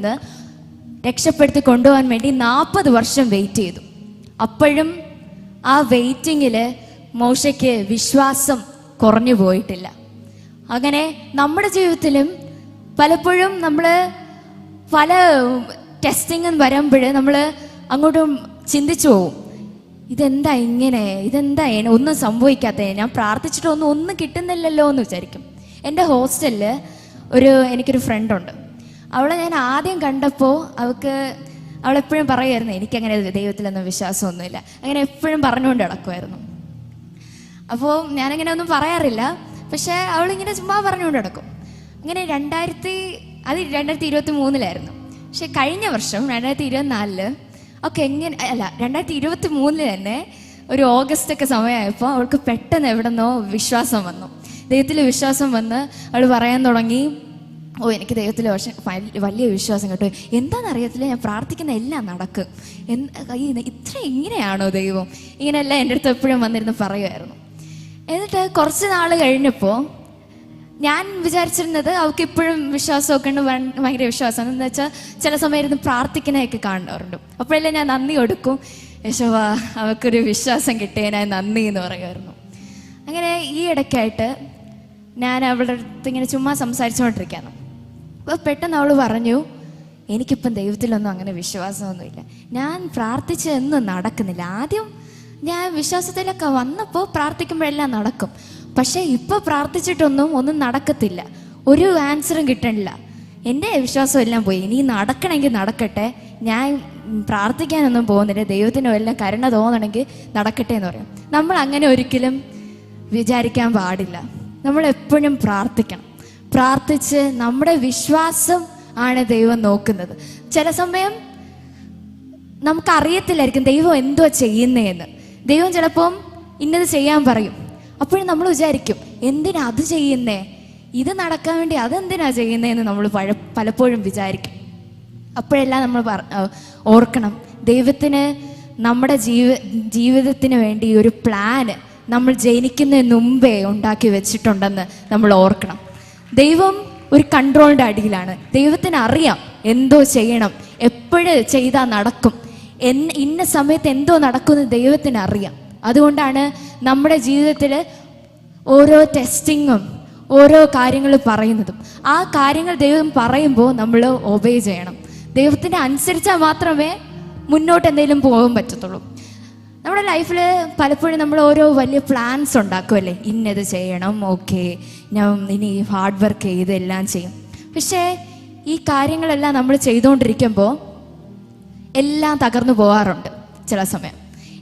നിന്ന് രക്ഷപ്പെടുത്തി കൊണ്ടുപോകാൻ വേണ്ടി നാൽപ്പത് വർഷം വെയിറ്റ് ചെയ്തു. അപ്പോഴും ആ വെയിറ്റിങ്ങിൽ മോശയ്ക്ക് വിശ്വാസം കുറഞ്ഞു പോയിട്ടില്ല. അങ്ങനെ നമ്മുടെ ജീവിതത്തിലും പലപ്പോഴും നമ്മൾ പല ടെസ്റ്റിങ്ങും വരുമ്പോൾ നമ്മൾ അങ്ങോട്ടും ചിന്തിച്ചു പോവും. ഇതെന്താ ഇങ്ങനെ? ഇതെന്താ ഒന്നും സംഭവിക്കാത്ത ഞാൻ പ്രാർത്ഥിച്ചിട്ടൊന്നും ഒന്നും കിട്ടുന്നില്ലല്ലോ എന്ന് വിചാരിക്കും. എന്റെ ഹോസ്റ്റലിൽ ഒരു എനിക്കൊരു ഫ്രണ്ടുണ്ട് അവളെ ഞാൻ ആദ്യം കണ്ടപ്പോൾ അവൾക്ക് അവളെപ്പോഴും പറയുമായിരുന്നു എനിക്കങ്ങനെ ദൈവത്തിലൊന്നും വിശ്വാസമൊന്നുമില്ല. അങ്ങനെ എപ്പോഴും പറഞ്ഞുകൊണ്ട് നടക്കുമായിരുന്നു. അപ്പോൾ ഞാനങ്ങനെ ഒന്നും പറയാറില്ല പക്ഷേ അവളിങ്ങനെ ചുമ്മാ പറഞ്ഞുകൊണ്ട് നടക്കും. അങ്ങനെ രണ്ടായിരത്തി അത് രണ്ടായിരത്തി ഇരുപത്തി മൂന്നിലായിരുന്നു പക്ഷെ കഴിഞ്ഞ വർഷം രണ്ടായിരത്തി ഇരുപത്തിനാലിൽ ഒക്കെ എങ്ങനെ അല്ല രണ്ടായിരത്തി ഇരുപത്തി മൂന്നിൽ തന്നെ ഒരു ഓഗസ്റ്റ് ഒക്കെ സമയമായപ്പോൾ അവൾക്ക് പെട്ടെന്ന് എവിടെന്നോ വിശ്വാസം വന്നു. ദൈവത്തിൽ വിശ്വാസം വന്ന് അവൾ പറയാൻ തുടങ്ങി ഓ എനിക്ക് ദൈവത്തിൽ വലിയ വിശ്വാസം കേട്ടോ. എന്താണെന്നറിയത്തില്ല ഞാൻ പ്രാർത്ഥിക്കുന്ന എല്ലാം നടക്കും. ഇത്ര ഇങ്ങനെയാണോ ദൈവം? ഇങ്ങനെയല്ല എന്റെ അടുത്ത് എപ്പോഴും വന്നിരുന്ന് പറയുമായിരുന്നു. എന്നിട്ട് കുറച്ച് നാൾ കഴിഞ്ഞപ്പോൾ ഞാൻ വിചാരിച്ചിരുന്നത് അവൾക്ക് ഇപ്പോഴും വിശ്വാസമൊക്കെ ഉണ്ട് ഭയ- ഭയങ്കര വിശ്വാസം എന്ന് വെച്ചാൽ ചില സമയം ഇരുന്ന് പ്രാർത്ഥിക്കുന്നതൊക്കെ കാണാറുണ്ട്. അപ്പോഴെല്ലാം ഞാൻ നന്ദി കൊടുക്കും. യശോവ അവൾക്കൊരു വിശ്വാസം കിട്ടിയതിനായി നന്ദി എന്ന് പറയുമായിരുന്നു. അങ്ങനെ ഈ ഇടയ്ക്കായിട്ട് ഞാൻ അവളുടെ അടുത്ത് ഇങ്ങനെ ചുമ്മാ സംസാരിച്ചുകൊണ്ടിരിക്കുകയാണ്. അപ്പോൾ പെട്ടെന്ന് അവൾ പറഞ്ഞു എനിക്കിപ്പം ദൈവത്തിലൊന്നും അങ്ങനെ വിശ്വാസമൊന്നുമില്ല. ഞാൻ പ്രാർത്ഥിച്ചതൊന്നും നടക്കുന്നില്ല. ആദ്യം ഞാൻ വിശ്വാസത്തിലൊക്കെ വന്നപ്പോൾ പ്രാർത്ഥിക്കുമ്പോഴെല്ലാം നടക്കും. പക്ഷേ ഇപ്പോൾ പ്രാർത്ഥിച്ചിട്ടൊന്നും ഒന്നും നടക്കത്തില്ല. ഒരു ആൻസറും കിട്ടണില്ല. എന്റെ വിശ്വാസം എല്ലാം പോയി. ഇനി നടക്കണമെങ്കിൽ നടക്കട്ടെ. ഞാൻ പ്രാർത്ഥിക്കാനൊന്നും പോകുന്നില്ല. ദൈവത്തിനും എല്ലാം കരുണ തോന്നണമെങ്കിൽ നടക്കട്ടെ എന്ന് പറയും. നമ്മൾ അങ്ങനെ ഒരിക്കലും വിചാരിക്കാൻ പാടില്ല. നമ്മൾ എപ്പോഴും പ്രാർത്ഥിക്കണം. പ്രാർത്ഥിച്ച് നമ്മുടെ വിശ്വാസം ആണ് ദൈവം നോക്കുന്നത്. ചില സമയം നമുക്കറിയത്തില്ലായിരിക്കും ദൈവം എന്തോ ചെയ്യുന്നതെന്ന്. ദൈവം ചിലപ്പം ഇന്നത് ചെയ്യാൻ പറയും. അപ്പോഴും നമ്മൾ വിചാരിക്കും എന്തിനാ അത് ചെയ്യുന്നേ? ഇത് നടക്കാൻ വേണ്ടി അതെന്തിനാ ചെയ്യുന്നതെന്ന് നമ്മൾ പഴ പലപ്പോഴും വിചാരിക്കും. അപ്പോഴെല്ലാം നമ്മൾ ഓർക്കണം ദൈവത്തിന് നമ്മുടെ ജീവ ജീവിതത്തിന് വേണ്ടി ഒരു പ്ലാന് നമ്മൾ ജനിക്കുന്നതിന് മുമ്പേ ഉണ്ടാക്കി വെച്ചിട്ടുണ്ടെന്ന് നമ്മൾ ഓർക്കണം. ദൈവം ഒരു കൺട്രോളിന്റെ അടിയിലാണ്. ദൈവത്തിന് അറിയാം എന്തോ ചെയ്യണം എപ്പോഴ് ചെയ്താൽ നടക്കും. എൻ ഇന്ന സമയത്ത് എന്തോ നടക്കുമെന്ന് ദൈവത്തിന് അറിയാം. അതുകൊണ്ടാണ് നമ്മുടെ ജീവിതത്തിൽ ഓരോ ടെസ്റ്റിങ്ങും ഓരോ കാര്യങ്ങൾ പറയുന്നതും. ആ കാര്യങ്ങൾ ദൈവം പറയുമ്പോൾ നമ്മൾ ഒബേ ചെയ്യണം. ദൈവത്തിന് അനുസരിച്ചാൽ മാത്രമേ മുന്നോട്ട് എന്തെങ്കിലും പോകാൻ പറ്റത്തുള്ളൂ. നമ്മുടെ ലൈഫിൽ പലപ്പോഴും നമ്മൾ ഓരോ വലിയ പ്ലാൻസ് ഉണ്ടാക്കുമല്ലേ ഇന്നത് ചെയ്യണം ഓക്കെ ഞാൻ ഇനി ഹാർഡ് വർക്ക് ചെയ്ത് എല്ലാം ചെയ്യും. പക്ഷേ ഈ കാര്യങ്ങളെല്ലാം നമ്മൾ ചെയ്തുകൊണ്ടിരിക്കുമ്പോൾ എല്ലാം തകർന്നു പോകാറുണ്ട് ചില സമയം.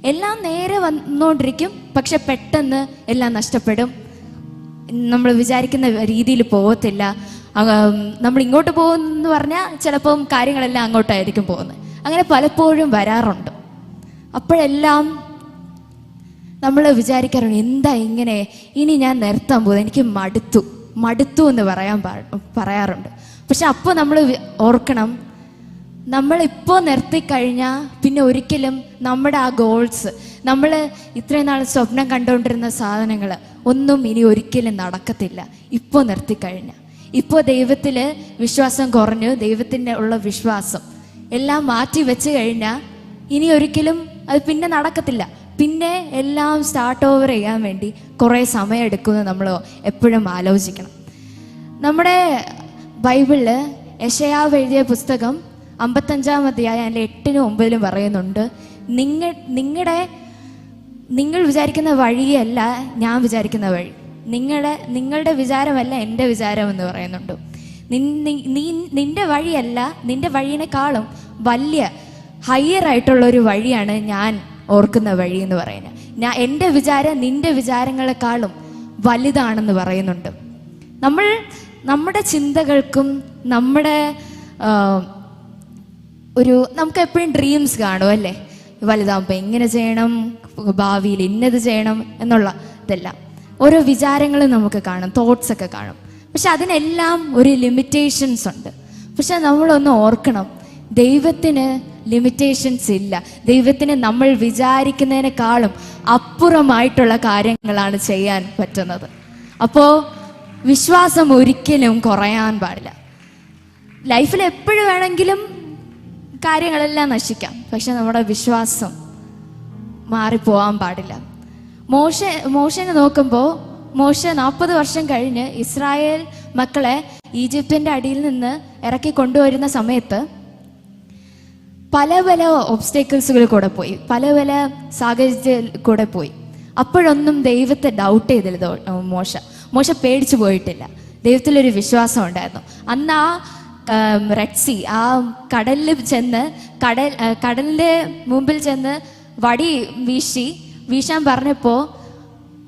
എല്ലാം നേരെ വന്നുകൊണ്ടിരിക്കും പക്ഷെ പെട്ടെന്ന് എല്ലാം നഷ്ടപ്പെടും. നമ്മൾ വിചാരിക്കുന്ന രീതിയിൽ പോകത്തില്ല നമ്മൾ ഇങ്ങോട്ട് പോകുമെന്ന് പറഞ്ഞാൽ ചിലപ്പം കാര്യങ്ങളെല്ലാം അങ്ങോട്ടായിരിക്കും പോകുന്നത്. അങ്ങനെ പലപ്പോഴും വരാറുണ്ട്. അപ്പോഴെല്ലാം നമ്മൾ വിചാരിക്കാറുണ്ട് എന്താ ഇങ്ങനെ? ഇനി ഞാൻ നിർത്താൻ പോകുന്നത്. എനിക്ക് മടുത്തു. മടുത്തു എന്ന് പറയാൻ പറയാറുണ്ട്. പക്ഷെ അപ്പോൾ നമ്മൾ ഓർക്കണം നമ്മളിപ്പോൾ നിർത്തിക്കഴിഞ്ഞാൽ പിന്നെ ഒരിക്കലും നമ്മുടെ ആ ഗോൾസ് നമ്മൾ ഇത്രയും നാൾ സ്വപ്നം കണ്ടുകൊണ്ടിരുന്ന സാധനങ്ങൾ ഒന്നും ഇനി ഒരിക്കലും നടക്കത്തില്ല. ഇപ്പോൾ നിർത്തിക്കഴിഞ്ഞാൽ ഇപ്പോൾ ദൈവത്തിൽ വിശ്വാസം കുറഞ്ഞു ദൈവത്തിന്റെ ഉള്ള വിശ്വാസം എല്ലാം മാറ്റി വെച്ച് കഴിഞ്ഞാൽ ഇനി ഒരിക്കലും അത് പിന്നെ നടക്കത്തില്ല. പിന്നെ എല്ലാം സ്റ്റാർട്ട് ഓവർ ചെയ്യാൻ വേണ്ടി കുറേ സമയം എടുക്കുമെന്ന് നമ്മൾ എപ്പോഴും ആലോചിക്കണം. നമ്മുടെ ബൈബിളിൽ യശയാവ് എഴുതിയ പുസ്തകം അമ്പത്തഞ്ചാം അധ്യായം അതിന്റെ എട്ടിനും ഒമ്പതിലും പറയുന്നുണ്ട് നിങ്ങൾ നിങ്ങളുടെ നിങ്ങൾ വിചാരിക്കുന്ന വഴിയല്ല ഞാൻ വിചാരിക്കുന്ന വഴി. നിങ്ങളുടെ നിങ്ങളുടെ വിചാരമല്ല എന്റെ വിചാരം എന്ന് പറയുന്നുണ്ട് നിന്റെ വഴിയല്ല നിന്റെ വഴിയിനെക്കാളും വലിയ ഹയർ ആയിട്ടുള്ള ഒരു വഴിയാണ് ഞാൻ ഓർക്കുന്ന വഴി എന്ന് പറയുന്നത്. ഞാൻ എന്റെ വിചാരം നിന്റെ വിചാരങ്ങളെക്കാളും വലുതാണെന്ന് പറയുന്നുണ്ട്. നമ്മൾ നമ്മുടെ ചിന്തകൾക്കും നമ്മുടെ ഒരു നമുക്ക് എപ്പോഴും ഡ്രീംസ് കാണും അല്ലേ? വലുതാകുമ്പോൾ എങ്ങനെ ചെയ്യണം ഭാവിയിൽ ഇന്നത് ചെയ്യണം എന്നുള്ള ഇതെല്ലാം. ഓരോ വിചാരങ്ങളും നമുക്ക് കാണും തോട്ട്സ് ഒക്കെ കാണും. പക്ഷെ അതിനെല്ലാം ഒരു ലിമിറ്റേഷൻസ് ഉണ്ട്. പക്ഷെ നമ്മളൊന്ന് ഓർക്കണം ദൈവത്തിന് ലിമിറ്റേഷൻസ് ഇല്ല. ദൈവത്തിന് നമ്മൾ വിചാരിക്കുന്നതിനേക്കാളും അപ്പുറമായിട്ടുള്ള കാര്യങ്ങളാണ് ചെയ്യാൻ പറ്റുന്നത്. അപ്പോൾ വിശ്വാസം ഒരിക്കലും കുറയാൻ പാടില്ല. ലൈഫിൽ എപ്പോഴും വേണമെങ്കിലും കാര്യങ്ങളെല്ലാം നശിക്കാം. പക്ഷെ നമ്മുടെ വിശ്വാസം മാറിപ്പോവാൻ പാടില്ല. മോശ മോശനെ നോക്കുമ്പോൾ മോശ നാൽപ്പത് വർഷം കഴിഞ്ഞ് ഇസ്രായേൽ മക്കളെ ഈജിപ്തിന്റെ അടിയിൽ നിന്ന് ഇറക്കി കൊണ്ടുവരുന്ന സമയത്ത് പല പല ഒബ്സ്റ്റേക്കിൾസുകൾ കൂടെ പോയി. പല പല സാഹചര്യത്തിൽ കൂടെ പോയി. അപ്പോഴൊന്നും ദൈവത്തെ ഡൗട്ട് ചെയ്തില്ല മോശ. മോശ പേടിച്ചു പോയിട്ടില്ല. ദൈവത്തിലൊരു വിശ്വാസം ഉണ്ടായിരുന്നു. അന്ന് ആ റെഡ് സി ആ കടലിൽ ചെന്ന് കടൽ കടലിന്റെ മുമ്പിൽ ചെന്ന് വടി വീശി വീശാൻ പറഞ്ഞപ്പോൾ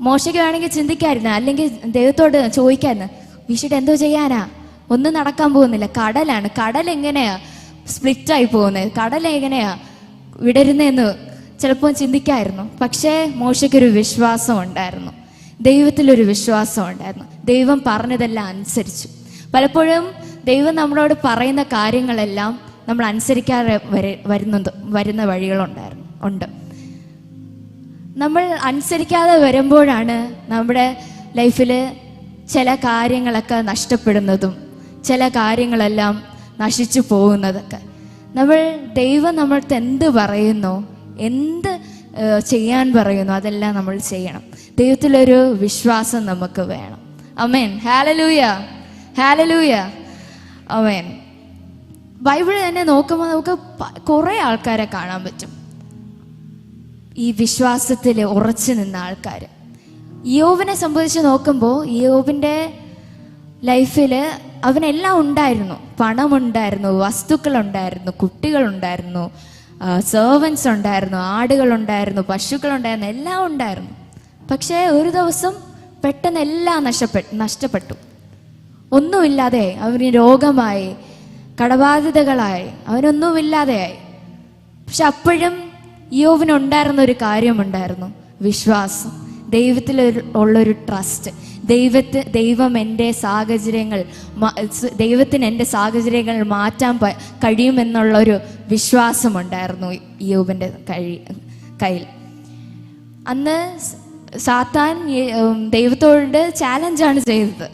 മോശയ്ക്ക് വേണമെങ്കിൽ ചിന്തിക്കായിരുന്നു. അല്ലെങ്കിൽ ദൈവത്തോട് ചോദിക്കായിരുന്നു വീശിട്ട് എന്തോ ചെയ്യാനാ? ഒന്നും നടക്കാൻ പോകുന്നില്ല. കടലാണ്. കടൽ എങ്ങനെയാ? സ്പ്ലിറ്റ് ആയി പോകുന്നത്. കടൽ എങ്ങനെയാ വിടരുന്നതെന്ന് ചിലപ്പോൾ ചിന്തിക്കായിരുന്നു. പക്ഷേ മോശയ്ക്കൊരു വിശ്വാസം ഉണ്ടായിരുന്നു. ദൈവത്തിലൊരു വിശ്വാസം ഉണ്ടായിരുന്നു. ദൈവം പറഞ്ഞതെല്ലാം അനുസരിച്ചു. പലപ്പോഴും ദൈവം നമ്മളോട് പറയുന്ന കാര്യങ്ങളെല്ലാം നമ്മൾ അനുസരിക്കാതെ വരെ വരുന്നത് വരുന്ന വഴികളുണ്ടായിരുന്നു ഉണ്ട്. നമ്മൾ അനുസരിക്കാതെ വരുമ്പോഴാണ് നമ്മുടെ ലൈഫിൽ ചില കാര്യങ്ങളൊക്കെ നഷ്ടപ്പെടുന്നതും ചില കാര്യങ്ങളെല്ലാം നശിച്ചു പോകുന്നതൊക്കെ. നമ്മൾ ദൈവം നമ്മൾക്ക് എന്ത് പറയുന്നു എന്ത് ചെയ്യാൻ പറയുന്നു അതെല്ലാം നമ്മൾ ചെയ്യണം. ദൈവത്തിലൊരു വിശ്വാസം നമുക്ക് വേണം. Amen hallelujah hallelujah amen Bible തന്നെ നോക്കുമ്പോൾ നമുക്ക് കുറെ ആൾക്കാരെ കാണാൻ പറ്റും. ഈ വിശ്വാസത്തിൽ ഉറച്ചു നിന്ന ആൾക്കാർ യോബിനെ സംബന്ധിച്ച് നോക്കുമ്പോൾ യോവിന്റെ ലൈഫിൽ അവനെല്ലാം ഉണ്ടായിരുന്നു. പണമുണ്ടായിരുന്നു വസ്തുക്കളുണ്ടായിരുന്നു കുട്ടികളുണ്ടായിരുന്നു സെർവൻസ് ഉണ്ടായിരുന്നു ആടുകളുണ്ടായിരുന്നു പശുക്കളുണ്ടായിരുന്നു എല്ലാം ഉണ്ടായിരുന്നു. പക്ഷേ ഒരു ദിവസം പെട്ടെന്ന് എല്ലാം നഷ്ടപ്പെട്ടു നഷ്ടപ്പെട്ടു. ഒന്നുമില്ലാതെ അവന് രോഗമായി കടബാധിതകളായി അവനൊന്നുമില്ലാതെയായി. പക്ഷെ അപ്പോഴും യോവിനുണ്ടായിരുന്ന ഒരു കാര്യമുണ്ടായിരുന്നു. വിശ്വാസം. ദൈവത്തിൽ ഉള്ളൊരു ട്രസ്റ്റ് ദൈവത്തെ ദൈവം എന്റെ സാഹചര്യങ്ങൾ ദൈവത്തിന് എന്റെ സാഹചര്യങ്ങൾ മാറ്റാൻ കഴിയുമെന്നുള്ളൊരു വിശ്വാസമുണ്ടായിരുന്നു യോബിന്റെ കഴി കയ്യിൽ. അന്ന് സാത്താൻ ദൈവത്തോട് ചാലഞ്ചാണ് ചെയ്തത്.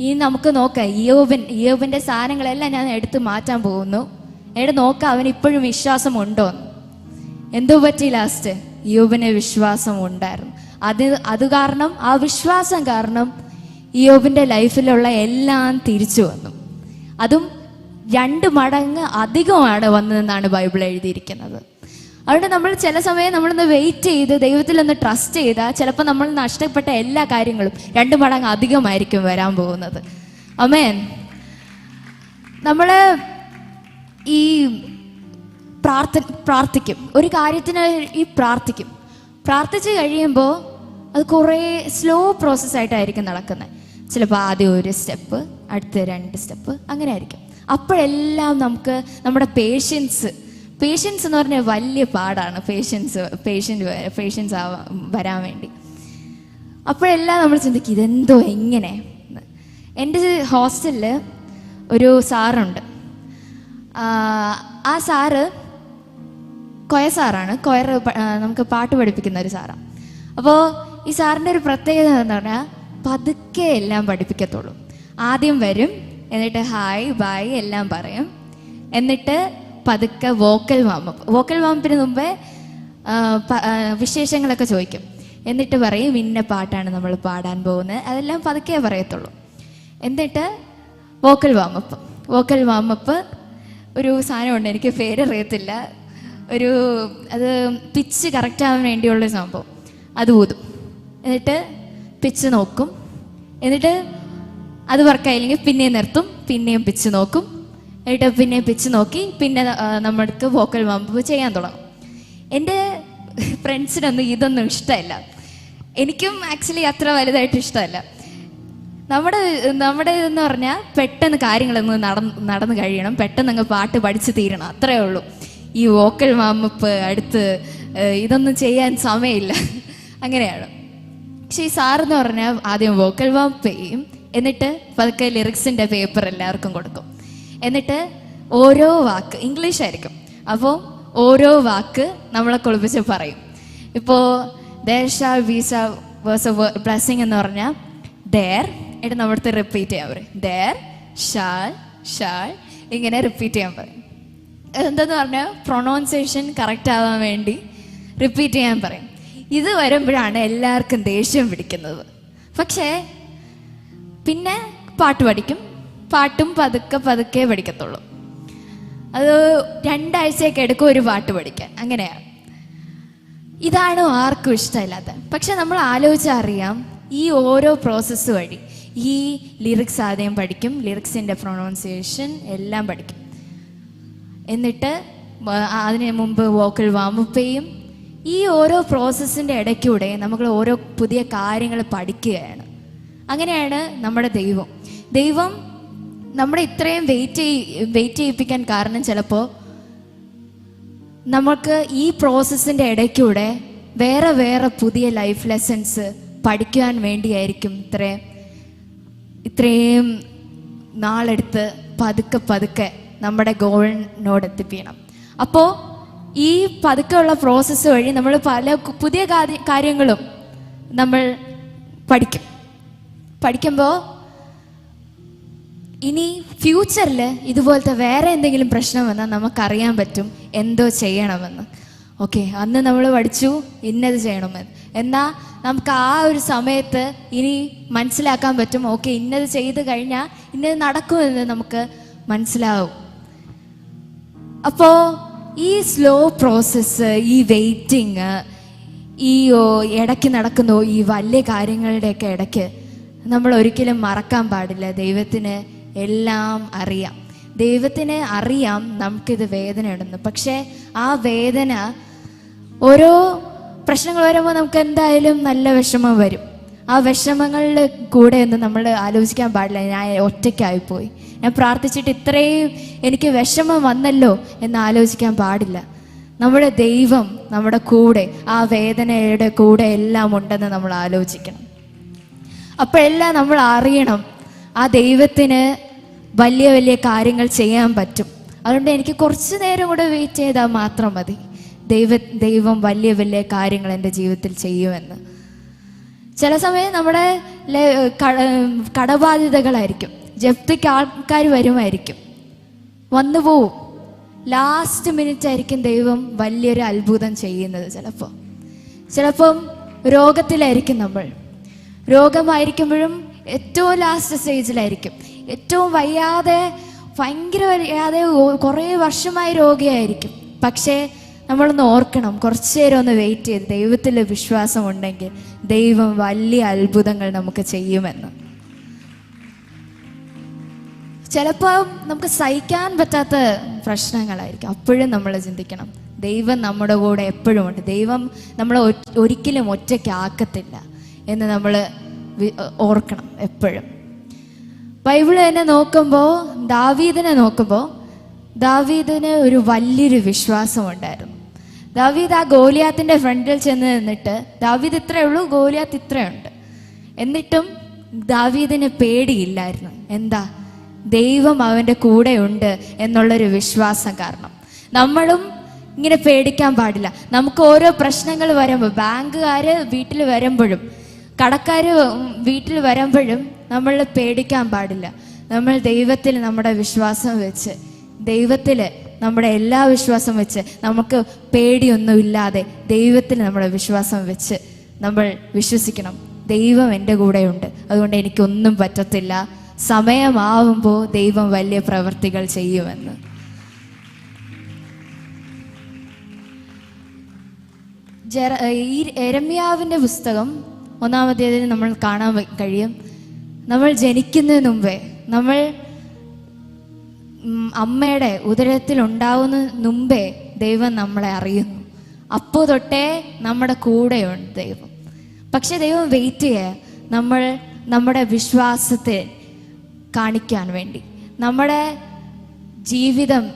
ഈ നമുക്ക് നോക്കാം ഇയോബിൻ യോബന്റെ സാധനങ്ങളെല്ലാം ഞാൻ എടുത്ത് മാറ്റാൻ പോകുന്നു. എവിടെ നോക്കാം അവന് ഇപ്പോഴും വിശ്വാസമുണ്ടോ എന്തോ പറ്റി ലാസ്റ്റ്? യോബിന് വിശ്വാസം ഉണ്ടായിരുന്നു അത് അത് കാരണം ആ വിശ്വാസം കാരണം യോബിന്റെ ലൈഫിലുള്ള എല്ലാം തിരിച്ചു വന്നു. അതും രണ്ട് മടങ്ങ് അധികമാണ് വന്നതെന്നാണ് ബൈബിൾ എഴുതിയിരിക്കുന്നത്. അതുകൊണ്ട് നമ്മൾ ചില സമയം നമ്മളൊന്ന് വെയിറ്റ് ചെയ്ത് ദൈവത്തിൽ ഒന്ന് ട്രസ്റ്റ് ചെയ്താൽ ചിലപ്പോൾ നമ്മൾ നഷ്ടപ്പെട്ട എല്ലാ കാര്യങ്ങളും രണ്ട് മടങ്ങ് അധികമായിരിക്കും വരാൻ പോകുന്നത്. അമേൻ നമ്മൾ ഈ പ്രാർത്ഥ പ്രാർത്ഥിക്കും. ഒരു കാര്യത്തിന് ഈ പ്രാർത്ഥിക്കും. പ്രാർത്ഥിച്ച് കഴിയുമ്പോൾ അത് കുറേ സ്ലോ പ്രോസസ്സായിട്ടായിരിക്കും നടക്കുന്നത് ചിലപ്പോൾ ആദ്യം ഒരു സ്റ്റെപ്പ് അടുത്ത രണ്ട് സ്റ്റെപ്പ് അങ്ങനെ ആയിരിക്കും. അപ്പോഴെല്ലാം നമുക്ക് നമ്മുടെ പേഷ്യൻസ് പേഷ്യൻസ് എന്ന് പറഞ്ഞാൽ വലിയ പാടാണ് പേഷ്യൻസ് പേഷ്യന്റ് പേഷ്യൻസ് വരാൻ വേണ്ടി. അപ്പോഴെല്ലാം നമ്മൾ ചിന്തിക്കും ഇതെന്തോ എങ്ങനെ. എന്റെ ഹോസ്റ്റലിൽ ഒരു സാറുണ്ട്. ആ സാറ് കൊയ സാറാണ്. കൊയർ നമുക്ക് പാട്ട് പഠിപ്പിക്കുന്ന ഒരു സാറാണ് അപ്പോൾ ഈ സാറിന്റെ ഒരു പ്രത്യേകത എന്ന് പറഞ്ഞാൽ പതുക്കെ എല്ലാം പഠിപ്പിക്കത്തുള്ളൂ. ആദ്യം വരും എന്നിട്ട് ഹായ് ബായ് എല്ലാം പറയും. എന്നിട്ട് പതുക്കെ വോക്കൽ വാമപ്പ് വോക്കൽ വാമപ്പിന് മുമ്പേ വിശേഷങ്ങളൊക്കെ ചോദിക്കും. എന്നിട്ട് പറയും ഇന്ന പാട്ടാണ് നമ്മൾ പാടാൻ പോകുന്നത്. അതെല്ലാം പതുക്കെ പറയത്തുള്ളൂ. എന്നിട്ട് വോക്കൽ വാമപ്പ്. വോക്കൽ വാമപ്പ് ഒരു സാധനമുണ്ട് എനിക്ക് പേരറിയത്തില്ല. ഒരു അത് പിച്ച് കറക്റ്റ് ആവാൻ വേണ്ടിയുള്ള സംഭവം. അത് ഊതും. എന്നിട്ട് പിച്ച് നോക്കും. എന്നിട്ട് അത് വർക്കായില്ലെങ്കിൽ പിന്നെയും നിർത്തും പിന്നെയും പിച്ച് നോക്കും. എന്നിട്ട് പിന്നെയും പിച്ച് നോക്കി പിന്നെ നമ്മൾക്ക് വോക്കൽ വാമ്പ് ചെയ്യാൻ തുടങ്ങും. എന്റെ ഫ്രണ്ട്സിനൊന്നും ഇതൊന്നും ഇഷ്ടമല്ല. എനിക്കും ആക്ച്വലി അത്ര വലുതായിട്ട് ഇഷ്ടമല്ല. നമ്മുടെ നമ്മുടെ ഇതെന്ന് പറഞ്ഞാൽ പെട്ടെന്ന് കാര്യങ്ങളൊന്ന് നടന്ന് നടന്നു കഴിയണം. പെട്ടെന്ന് അങ്ങ് പാട്ട് പഠിച്ചു തീരണം. അത്രേ ഉള്ളൂ. ഈ വോക്കൽ മാമപ്പ് അടുത്ത് ഇതൊന്നും ചെയ്യാൻ സമയമില്ല. അങ്ങനെയാണ്. പക്ഷേ ഈ സാറെന്ന് പറഞ്ഞാൽ ആദ്യം വോക്കൽ വാമ്പ് ചെയ്യും. എന്നിട്ട് പതുക്കെ ലിറിക്സിന്റെ പേപ്പർ എല്ലാവർക്കും കൊടുക്കും. എന്നിട്ട് ഓരോ വാക്ക് ഇംഗ്ലീഷ് ആയിരിക്കും. അപ്പോൾ ഓരോ വാക്ക് നമ്മളെ കുളിപ്പിച്ച് പറയും. ഇപ്പോൾ ഷാൾ വീസ വേഴ്സ് എ ബ്ലസ്സിങ് എന്ന് പറഞ്ഞാൽ ദേർ എന്നിട്ട് നമ്മുടെ റിപ്പീറ്റ് ചെയ്യാൻ പറയും. ദേർ ഷാൾ ഷാൾ ഇങ്ങനെ റിപ്പീറ്റ് ചെയ്യാൻ പറയും. എന്തെന്ന് പറഞ്ഞാൽ പ്രൊണൗൺസിയേഷൻ കറക്റ്റ് ആവാൻ വേണ്ടി റിപ്പീറ്റ് ചെയ്യാൻ പറയും. ഇത് വരുമ്പോഴാണ് എല്ലാവർക്കും ദേഷ്യം പിടിക്കുന്നത്. പക്ഷേ പിന്നെ പാട്ട് പഠിക്കും. പാട്ടും പതുക്കെ പതുക്കെ പഠിക്കത്തുള്ളൂ. അത് രണ്ടാഴ്ചയൊക്കെ എടുക്കും ഒരു പാട്ട് പഠിക്കാൻ. അങ്ങനെയാണ് ഇതാണ് ആർക്കും ഇഷ്ടമില്ലാത്ത. പക്ഷെ നമ്മൾ ആലോചിച്ചറിയാം ഈ ഓരോ പ്രോസസ്സ് വഴി ഈ ലിറിക്സ് ആദ്യം പഠിക്കും ലിറിക്സിന്റെ പ്രൊണൗൺസിയേഷൻ എല്ലാം പഠിക്കും. എന്നിട്ട് അതിനു മുമ്പ് വോക്കൽ വാമപ്പ് ചെയ്യും ഈ ഓരോ പ്രോസസ്സിന്റെ ഇടയ്ക്കൂടെ നമ്മൾ ഓരോ പുതിയ കാര്യങ്ങൾ പഠിക്കുകയാണ്. അങ്ങനെയാണ് നമ്മുടെ ദൈവം. ദൈവം നമ്മുടെ ഇത്രയും വെയിറ്റ് ചെയ് വെയിറ്റ് ചെയ്യിപ്പിക്കാൻ കാരണം ചിലപ്പോൾ നമുക്ക് ഈ പ്രോസസ്സിന്റെ ഇടയ്ക്കൂടെ വേറെ വേറെ പുതിയ ലൈഫ് ലെസൺസ് പഠിക്കുവാൻ വേണ്ടിയായിരിക്കും ഇത്രയും ഇത്രയും നാളെടുത്ത് പതുക്കെ പതുക്കെ നമ്മുടെ ഗോളിനോട് എത്തിപ്പിക്കണം. അപ്പോൾ ഈ പതുക്കെയുള്ള പ്രോസസ്സ് വഴി നമ്മൾ പല പുതിയ കാര്യങ്ങളും നമ്മൾ പഠിക്കും. പഠിക്കുമ്പോൾ ഇനി ഫ്യൂച്ചറിൽ ഇതുപോലത്തെ വേറെ എന്തെങ്കിലും പ്രശ്നം വന്നാൽ നമുക്കറിയാൻ പറ്റും എന്തോ ചെയ്യണമെന്ന്. ഓക്കെ അന്ന് നമ്മൾ പഠിച്ചു ഇന്നത് ചെയ്യണമെന്ന്. എന്നാൽ നമുക്ക് ആ ഒരു സമയത്ത് ഇനി മനസ്സിലാക്കാൻ പറ്റും ഓക്കെ ഇന്നത് ചെയ്ത് കഴിഞ്ഞാൽ ഇന്നത് നടക്കുമെന്ന് നമുക്ക് മനസ്സിലാവും. അപ്പോൾ ഈ സ്ലോ പ്രോസസ്സ് ഈ വെയിറ്റിങ് ഈ ഇടയ്ക്ക് നടക്കുന്ന ഈ വലിയ കാര്യങ്ങളുടെയൊക്കെ ഇടയ്ക്ക് നമ്മൾ ഒരിക്കലും മറക്കാൻ പാടില്ല. ദൈവത്തിന് എല്ലാം അറിയാം. ദൈവത്തിന് അറിയാം നമുക്കിത് വേദന ഇടുന്നു പക്ഷേ ആ വേദന ഓരോ പ്രശ്നങ്ങൾ വരുമ്പോൾ നമുക്ക് എന്തായാലും നല്ല വിഷമം വരും. ആ വിഷമങ്ങളുടെ കൂടെ ഒന്നും നമ്മൾ ആലോചിക്കാൻ പാടില്ല. ഞാൻ ഒറ്റയ്ക്കായിപ്പോയി. ഞാൻ പ്രാർത്ഥിച്ചിട്ട് ഇത്രയും എനിക്ക് വിഷമം വന്നല്ലോ എന്ന് ആലോചിക്കാൻ പാടില്ല. നമ്മുടെ ദൈവം നമ്മുടെ കൂടെ ആ വേദനയുടെ കൂടെ എല്ലാം ഉണ്ടെന്ന് നമ്മൾ ആലോചിക്കണം. അപ്പോഴെല്ലാം നമ്മൾ അറിയണം ആ ദൈവത്തിന് വലിയ വലിയ കാര്യങ്ങൾ ചെയ്യാൻ പറ്റും. അതുകൊണ്ട് എനിക്ക് കുറച്ച് നേരം കൂടെ വെയിറ്റ് ചെയ്താൽ മാത്രം മതി. ദൈവ ദൈവം വലിയ വലിയ കാര്യങ്ങൾ എന്റെ ജീവിതത്തിൽ ചെയ്യുമെന്ന്. ചില സമയം നമ്മുടെ കടബാധ്യതകളായിരിക്കും. ജപ്തിക്ക് ആൾക്കാർ വരുമായിരിക്കും. വന്നു പോവും. ലാസ്റ്റ് മിനിറ്റ് ആയിരിക്കും ദൈവം വലിയൊരു അത്ഭുതം ചെയ്യുന്നത് ചിലപ്പോൾ ചിലപ്പം രോഗത്തിലായിരിക്കും നമ്മൾ. രോഗമായിരിക്കുമ്പോഴും ഏറ്റവും ലാസ്റ്റ് സ്റ്റേജിലായിരിക്കും ഏറ്റവും വയ്യാതെ ഭയങ്കര വയ്യാതെ കുറേ വർഷമായി രോഗിയായിരിക്കും. പക്ഷേ നമ്മളൊന്ന് ഓർക്കണം. കുറച്ച് നേരം ഒന്ന് വെയിറ്റ് ചെയ്ത്. ദൈവത്തിൽ വിശ്വാസം ഉണ്ടെങ്കിൽ ദൈവം വലിയ അത്ഭുതങ്ങൾ നമുക്ക് ചെയ്യുമെന്ന്. ചിലപ്പോൾ നമുക്ക് സഹിക്കാൻ പറ്റാത്ത പ്രശ്നങ്ങളായിരിക്കും. അപ്പോഴും നമ്മൾ ചിന്തിക്കണം. ദൈവം നമ്മുടെ കൂടെ എപ്പോഴും ഉണ്ട്. ദൈവം നമ്മളെ ഒരിക്കലും ഒറ്റയ്ക്കാക്കത്തില്ല എന്ന് നമ്മൾ ഓർക്കണം എപ്പോഴും. ബൈബിൾ തന്നെ നോക്കുമ്പോൾ ദാവീദിനെ നോക്കുമ്പോൾ ദാവീദിന് ഒരു വലിയൊരു വിശ്വാസം ഉണ്ടായിരുന്നു ദാവീദ് ആ ഗോലിയാത്തിന്റെ ഫ്രണ്ടിൽ ചെന്ന് നിന്നിട്ട് ദാവീദ് ഇത്രയേ ഉള്ളൂ? ഗോലിയാത്ത് ഇത്രയുണ്ട്. എന്നിട്ടും ദാവീദിന് പേടിയില്ലായിരുന്നു. എന്താ? ദൈവം അവന്റെ കൂടെയുണ്ട് എന്നുള്ളൊരു വിശ്വാസം കാരണം. നമ്മളും ഇങ്ങനെ പേടിക്കാൻ പാടില്ല. നമുക്ക് ഓരോ പ്രശ്നങ്ങൾ വരുമ്പോൾ ബാങ്കുകാർ വീട്ടിൽ വരുമ്പോഴും കടക്കാർ വീട്ടിൽ വരുമ്പോഴും നമ്മൾ പേടിക്കാൻ പാടില്ല. നമ്മൾ ദൈവത്തിൽ നമ്മുടെ വിശ്വാസം വെച്ച് ദൈവത്തിൽ നമ്മുടെ എല്ലാ വിശ്വാസം വെച്ച് നമുക്ക് പേടിയൊന്നുമില്ലാതെ ദൈവത്തിൽ നമ്മുടെ വിശ്വാസം വെച്ച് നമ്മൾ വിശ്വസിക്കണം. ദൈവം എന്റെ കൂടെയുണ്ട്. അതുകൊണ്ട് എനിക്കൊന്നും പറ്റത്തില്ല. സമയമാവുമ്പോൾ ദൈവം വലിയ പ്രവർത്തികൾ ചെയ്യുമെന്ന്. ജെറ ഈ എരമ്യാവിന്റെ പുസ്തകം ഒന്നാമത്തേതിന് നമ്മൾ കാണാൻ കഴിയും. നമ്മൾ ജനിക്കുന്നതിന് മുമ്പേ നമ്മൾ അമ്മയുടെ ഉദരത്തിൽ ഉണ്ടാവുന്ന മുമ്പേ ദൈവം നമ്മളെ അറിയുന്നു. അപ്പോൾ തൊട്ടേ നമ്മുടെ കൂടെയുണ്ട് ദൈവം. പക്ഷെ ദൈവം വെയിറ്റ് ചെയ്യുക നമ്മൾ നമ്മുടെ വിശ്വാസത്തെ കാണിക്കാൻ വേണ്ടി. നമ്മുടെ ജീവിതം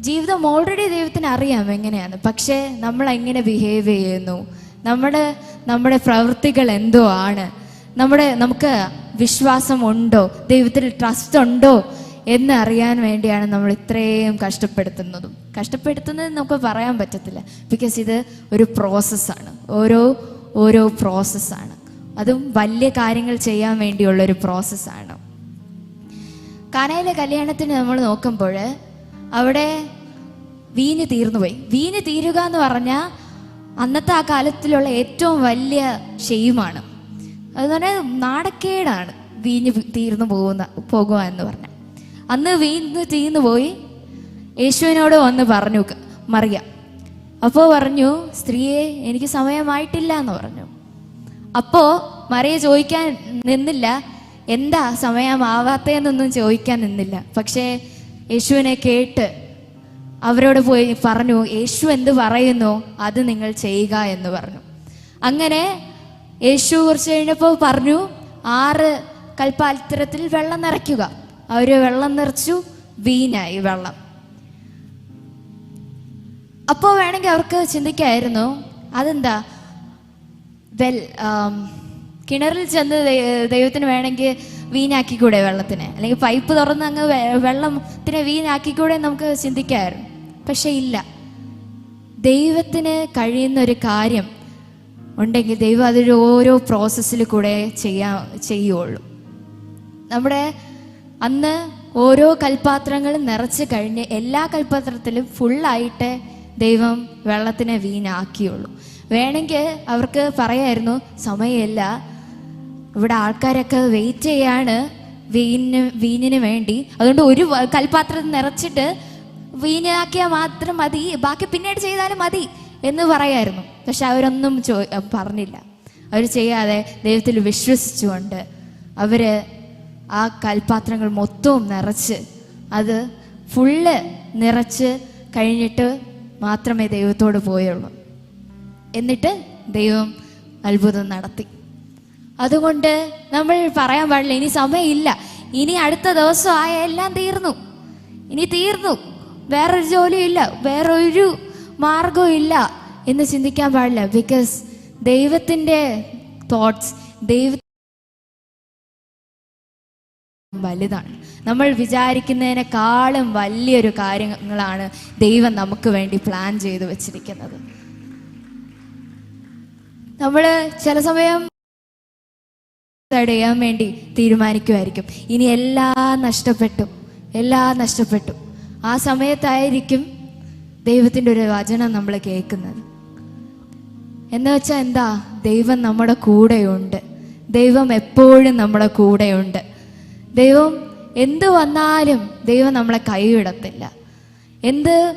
ജീവിതം ഓൾറെഡി ദൈവത്തിന് അറിയാം എങ്ങനെയാണ്. പക്ഷേ നമ്മൾ എങ്ങനെ ബിഹേവ് ചെയ്യുന്നു? നമ്മുടെ നമ്മുടെ പ്രവൃത്തികൾ എന്തോ ആണ്? നമ്മുടെ നമുക്ക് വിശ്വാസം ഉണ്ടോ? ദൈവത്തിൽ ട്രസ്റ്റ് ഉണ്ടോ? എന്ന് അറിയാൻ വേണ്ടിയാണ് നമ്മൾ ഇത്രയും കഷ്ടപ്പെടുത്തുന്നതും. കഷ്ടപ്പെടുത്തുന്നത് നമുക്ക് പറയാൻ പറ്റത്തില്ല. ബിക്കോസ് ഇത് ഒരു പ്രോസസ്സാണ് ഓരോ ഓരോ പ്രോസസ്സാണ് അതും വലിയ കാര്യങ്ങൾ ചെയ്യാൻ വേണ്ടിയുള്ളൊരു പ്രോസസ്സാണ് കാനയിലെ കല്യാണത്തിന് നമ്മൾ നോക്കുമ്പോൾ അവിടെ വീഞ്ഞ് തീർന്നുപോയി. വീഞ്ഞ് തീരുക എന്ന് പറഞ്ഞാൽ അന്നത്തെ ആ കാലത്തിലുള്ള ഏറ്റവും വലിയ ഷെയ്മാണ് അതുപോലെ നാടക്കേടാണ് വീഞ്ഞ് തീർന്നു പോകുന്ന പോകുക എന്ന് പറഞ്ഞാൽ അന്ന് വീണ്ടും ചെയ്യുന്നു പോയി. യേശുവിനോട് വന്ന് പറഞ്ഞു മറിയ അപ്പോൾ പറഞ്ഞു സ്ത്രീയെ എനിക്ക് സമയമായിട്ടില്ല എന്ന് പറഞ്ഞു. അപ്പോൾ മറിയ ചോദിക്കാൻ നിന്നില്ല എന്താ സമയമാവാത്തതെന്നൊന്നും ചോദിക്കാൻ നിന്നില്ല. പക്ഷേ യേശുവിനെ കേട്ട് അവരോട് പോയി പറഞ്ഞു യേശു എന്ത് പറയുന്നു അത് നിങ്ങൾ ചെയ്യുക എന്ന് പറഞ്ഞു. അങ്ങനെ യേശു കുറച്ച് കഴിഞ്ഞപ്പോൾ പറഞ്ഞു ആറ് കൽപ്പാത്രത്തിൽ വെള്ളം നിറയ്ക്കുക. അവർ വെള്ളം നിറച്ചു വീഞ്ഞായി വെള്ളം. അപ്പോൾ വേണമെങ്കിൽ അവർക്ക് ചിന്തിക്കായിരുന്നു അതെന്താ? വെൽ കിണറിൽ ചെന്ന് ദൈവത്തിന് വേണമെങ്കിൽ വീഞ്ഞാക്കിക്കൂടെ വെള്ളത്തിന്? അല്ലെങ്കിൽ പൈപ്പ് തുറന്ന് അങ്ങ് വെള്ളത്തിന് വെള്ളത്തിനെ വീഞ്ഞാക്കിക്കൂടെ നമുക്ക് ചിന്തിക്കായിരുന്നു. പക്ഷെ ഇല്ല. ദൈവത്തിന് കഴിയുന്ന ഒരു കാര്യം ഉണ്ടെങ്കിൽ ദൈവം അതൊരു ഓരോ പ്രോസസ്സിൽ കൂടെ ചെയ്യാ ചെയ്യുള്ളൂ നമ്മുടെ അന്ന് ഓരോ കൽപാത്രങ്ങളും നിറച്ച് കഴിഞ്ഞ് എല്ലാ കൽപാത്രത്തിലും ഫുള്ളായിട്ട് ദൈവം വെള്ളത്തിനെ വീണാക്കിയുള്ളൂ. വേണമെങ്കിൽ അവർക്ക് പറയായിരുന്നു സമയമില്ല. ഇവിടെ ആൾക്കാരൊക്കെ വെയിറ്റ് ചെയ്യാണ് വീനിന് വീനിന് വേണ്ടി. അതുകൊണ്ട് ഒരു കൽപാത്രം നിറച്ചിട്ട് വീനാക്കിയാൽ മാത്രം മതി. ബാക്കി പിന്നീട് ചെയ്താലും മതി. എന്ന് പറയായിരുന്നു. പക്ഷെ അവരൊന്നും ചോ പറഞ്ഞില്ല. അവർ ചെയ്യാതെ ദൈവത്തിൽ വിശ്വസിച്ചുകൊണ്ട് അവർ ആ കൽപാത്രങ്ങൾ മൊത്തവും നിറച്ച് അത് ഫുള്ള് നിറച്ച് കഴിഞ്ഞിട്ട് മാത്രമേ ദൈവത്തോട് പോയുള്ളൂ. എന്നിട്ട് ദൈവം അത്ഭുതം നടത്തി. അതുകൊണ്ട് നമ്മൾ പറയാൻ പാടില്ല ഇനി സമയമില്ല. ഇനി അടുത്ത ദിവസം ആയ എല്ലാം തീർന്നു. ഇനി തീർന്നു. വേറൊരു ജോലിയില്ല വേറൊരു മാർഗവും ഇല്ല എന്ന് ചിന്തിക്കാൻ പാടില്ല. ബിക്കോസ് ദൈവത്തിന്റെ തോട്ട്സ് ദൈവ വലുതാണ്. നമ്മൾ വിചാരിക്കുന്നതിനേക്കാളും വലിയൊരു കാര്യങ്ങളാണ് ദൈവം നമുക്ക് വേണ്ടി പ്ലാൻ ചെയ്തു വെച്ചിരിക്കുന്നത്. നമ്മൾ ചില സമയം തടയാൻ വേണ്ടി തീരുമാനിക്കുമായിരിക്കും. ഇനി എല്ലാം നഷ്ടപ്പെട്ടു എല്ലാം നഷ്ടപ്പെട്ടു. ആ സമയത്തായിരിക്കും ദൈവത്തിന്റെ ഒരു വചനം നമ്മൾ കേൾക്കുന്നത്. എന്ന് വെച്ചാൽ എന്താ? ദൈവം നമ്മുടെ കൂടെയുണ്ട്. ദൈവം എപ്പോഴും നമ്മുടെ കൂടെയുണ്ട്. ദൈവം എന്ത് വന്നാലും ദൈവം നമ്മളെ കൈവിടത്തില്ല. എന്ത്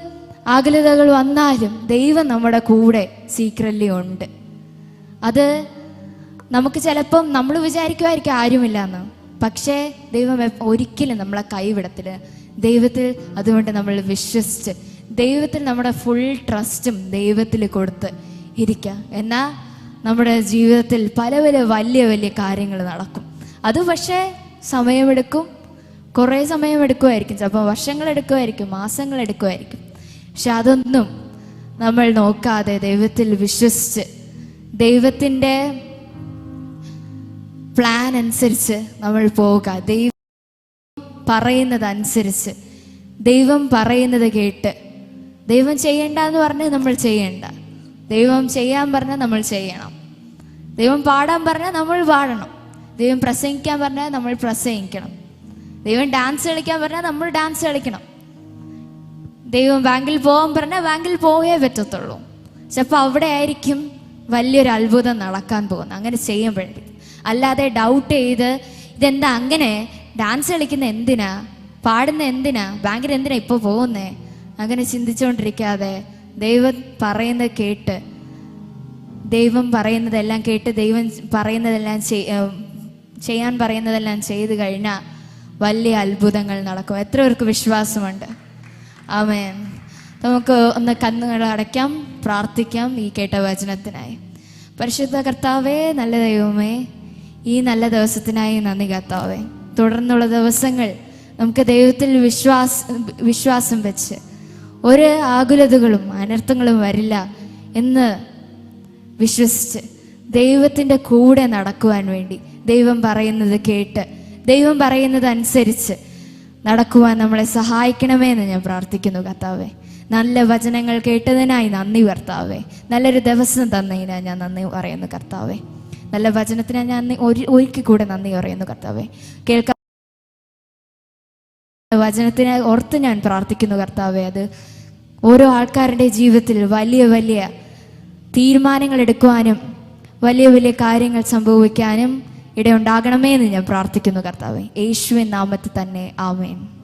ആകുലതകൾ വന്നാലും ദൈവം നമ്മുടെ കൂടെ സീക്രട്ലി ഉണ്ട്. അത് നമുക്ക് ചിലപ്പം നമ്മൾ വിചാരിക്കുമായിരിക്കും ആരുമില്ല എന്ന് പക്ഷേ ദൈവം ഒരിക്കലും നമ്മളെ കൈവിടത്തില്ല. ദൈവത്തിൽ അതുകൊണ്ട് നമ്മൾ വിശ്വസിച്ച് ദൈവത്തിൽ നമ്മുടെ ഫുൾ ട്രസ്റ്റും ദൈവത്തിൽ കൊടുത്ത് ഇരിക്കുക എന്നാൽ നമ്മുടെ ജീവിതത്തിൽ പല പല വലിയ വലിയ കാര്യങ്ങൾ നടക്കും. അത് പക്ഷേ സമയമെടുക്കും. കുറേ സമയമെടുക്കുമായിരിക്കും. ചിലപ്പോൾ മാസങ്ങൾ എടുക്കുമായിരിക്കും പക്ഷെ അതൊന്നും നമ്മൾ നോക്കാതെ ദൈവത്തിൽ വിശ്വസിച്ച് ദൈവത്തിന്റെ പ്ലാൻ അനുസരിച്ച് നമ്മൾ പോവുക. ദൈവം പറയുന്നത് അനുസരിച്ച് ദൈവം പറയുന്നത് കേട്ട് ദൈവം ചെയ്യണ്ട എന്ന് പറഞ്ഞ് നമ്മൾ ചെയ്യണ്ട ദൈവം ചെയ്യാൻ പറഞ്ഞാൽ നമ്മൾ ചെയ്യണം ദൈവം പാടാൻ പറഞ്ഞാൽ നമ്മൾ പാടണം. ദൈവം പ്രസംഗിക്കാൻ പറഞ്ഞാൽ നമ്മൾ പ്രസംഗിക്കണം. ദൈവം ഡാൻസ് കളിക്കാൻ പറഞ്ഞാൽ നമ്മൾ ഡാൻസ് കളിക്കണം. ദൈവം ബാങ്കിൽ പോകാൻ പറഞ്ഞാൽ ബാങ്കിൽ പോയേ പറ്റത്തുള്ളൂ. ചിലപ്പോൾ അവിടെ ആയിരിക്കും വലിയൊരു അത്ഭുതം നടക്കാൻ പോകുന്നത്. അങ്ങനെ ചെയ്യുമ്പോഴേക്കും. അല്ലാതെ ഡൗട്ട് ചെയ്ത് ഇതെന്താ അങ്ങനെ? ഡാൻസ് കളിക്കുന്ന എന്തിനാ? പാടുന്ന എന്തിനാ? ബാങ്കിൽ എന്തിനാ ഇപ്പോൾ പോകുന്നേ? അങ്ങനെ ചിന്തിച്ചുകൊണ്ടിരിക്കാതെ ദൈവം പറയുന്നത് കേട്ട് ദൈവം പറയുന്നതെല്ലാം കേട്ട് ദൈവം പറയുന്നതെല്ലാം ചെയ്യാൻ പറയുന്നതെല്ലാം ചെയ്തു കഴിഞ്ഞാൽ വലിയ അത്ഭുതങ്ങൾ നടക്കും. എത്ര പേർക്ക് വിശ്വാസമുണ്ട്? ആമേൻ. നമുക്ക് ഒന്ന് കണ്ണുകൾ അടയ്ക്കാം പ്രാർത്ഥിക്കാം ഈ കേട്ട വചനത്തിനായി. പരിശുദ്ധ കർത്താവേ നല്ല ദൈവമേ ഈ നല്ല ദിവസത്തിനായി നന്ദി കർത്താവേ. തുടർന്നുള്ള ദിവസങ്ങൾ നമുക്ക് ദൈവത്തിൽ വിശ്വാസ വിശ്വാസം വെച്ച് ഒരു ആകുലതകളും അനർത്ഥങ്ങളും വരില്ല എന്ന് വിശ്വസിച്ച് ദൈവത്തിന്റെ കൂടെ നടക്കുവാൻ വേണ്ടി ദൈവം പറയുന്നത് കേട്ട് ദൈവം പറയുന്നത് അനുസരിച്ച് നടക്കുവാൻ നമ്മളെ സഹായിക്കണമേ എന്ന് ഞാൻ പ്രാർത്ഥിക്കുന്നു കർത്താവെ. നല്ല വചനങ്ങൾ കേട്ടതിനായി നന്ദി കർത്താവേ. നല്ലൊരു ദിവസം തന്നതിനായി ഞാൻ നന്ദി പറയുന്നു കർത്താവെ. നല്ല വചനത്തിനായി ഞാൻ ഒരു ഒരിക്കൽ കൂടെ നന്ദി പറയുന്നു കർത്താവെ. കേൾക്കാൻ വചനത്തിനെ ഓർത്ത് ഞാൻ പ്രാർത്ഥിക്കുന്നു കർത്താവെ. അത് ഓരോ ആൾക്കാരുടെ ജീവിതത്തിൽ വലിയ വലിയ തീരുമാനങ്ങൾ എടുക്കുവാനും വലിയ വലിയ കാര്യങ്ങൾ സംഭവിക്കാനും ഇടയുണ്ടാകണമേ എന്ന് ഞാൻ പ്രാർത്ഥിക്കുന്നു കർത്താവെ. യേശുവിൻ നാമത്തിൽ തന്നെ ആമേൻ.